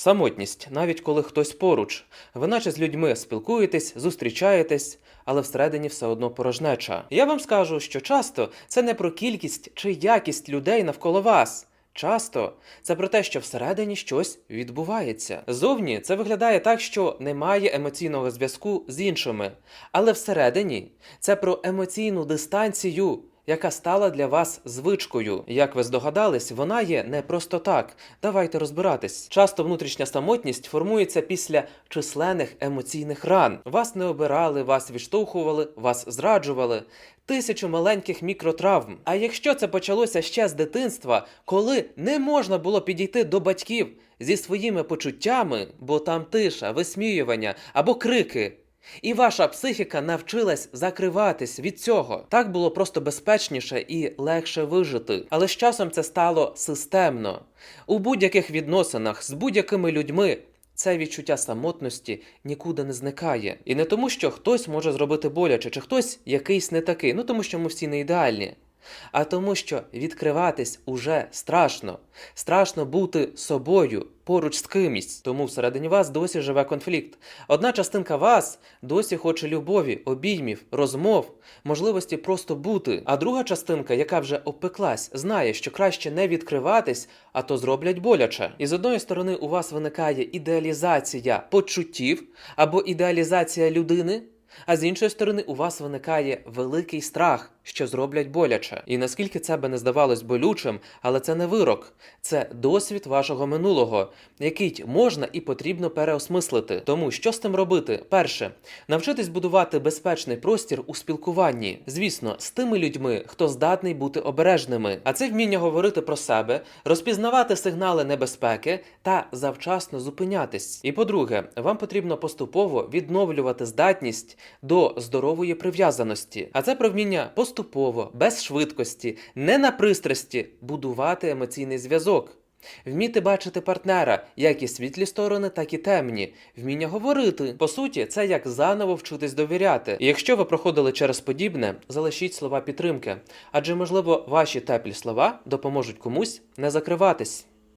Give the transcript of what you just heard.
Самотність, навіть коли хтось поруч. Ви наче з людьми спілкуєтесь, зустрічаєтесь, але всередині все одно порожнеча. Я вам скажу, що часто це не про кількість чи якість людей навколо вас. Часто це про те, що всередині щось відбувається. Зовні це виглядає так, що немає емоційного зв'язку з іншими, але всередині це про емоційну дистанцію, яка стала для вас звичкою. Як ви здогадались, вона є не просто так. Давайте розбиратись. Часто внутрішня самотність формується після численних емоційних ран. Вас не обирали, вас відштовхували, вас зраджували. Тисячу маленьких мікротравм. А якщо це почалося ще з дитинства, коли не можна було підійти до батьків зі своїми почуттями, бо там тиша, висміювання або крики. І ваша психіка навчилась закриватись від цього. Так було просто безпечніше і легше вижити. Але з часом це стало системно. У будь-яких відносинах з будь-якими людьми це відчуття самотності нікуди не зникає. І не тому, що хтось може зробити боляче, чи хтось якийсь не такий, ну тому що ми всі не ідеальні. А тому, що відкриватись уже страшно. Страшно бути собою поруч з кимось. Тому всередині вас досі живе конфлікт. Одна частинка вас досі хоче любові, обіймів, розмов, можливості просто бути. А друга частинка, яка вже опеклась, знає, що краще не відкриватись, а то зроблять боляче. І з одної сторони у вас виникає ідеалізація почуттів або ідеалізація людини. А з іншої сторони, у вас виникає великий страх, що зроблять боляче. І наскільки це би не здавалось болючим, але це не вирок, це досвід вашого минулого, який можна і потрібно переосмислити. Тому що з тим робити? Перше, навчитись будувати безпечний простір у спілкуванні, звісно, з тими людьми, хто здатний бути обережними. А це вміння говорити про себе, розпізнавати сигнали небезпеки та завчасно зупинятись. І по-друге, вам потрібно поступово відновлювати здатність до здорової прив'язаності. А це про вміння поступово, без швидкості, не на пристрасті будувати емоційний зв'язок. Вміти бачити партнера, як і світлі сторони, так і темні, вміння говорити. По суті, це як заново вчитись довіряти. І якщо ви проходили через подібне, залишіть слова підтримки, адже можливо ваші теплі слова допоможуть комусь не закриватись.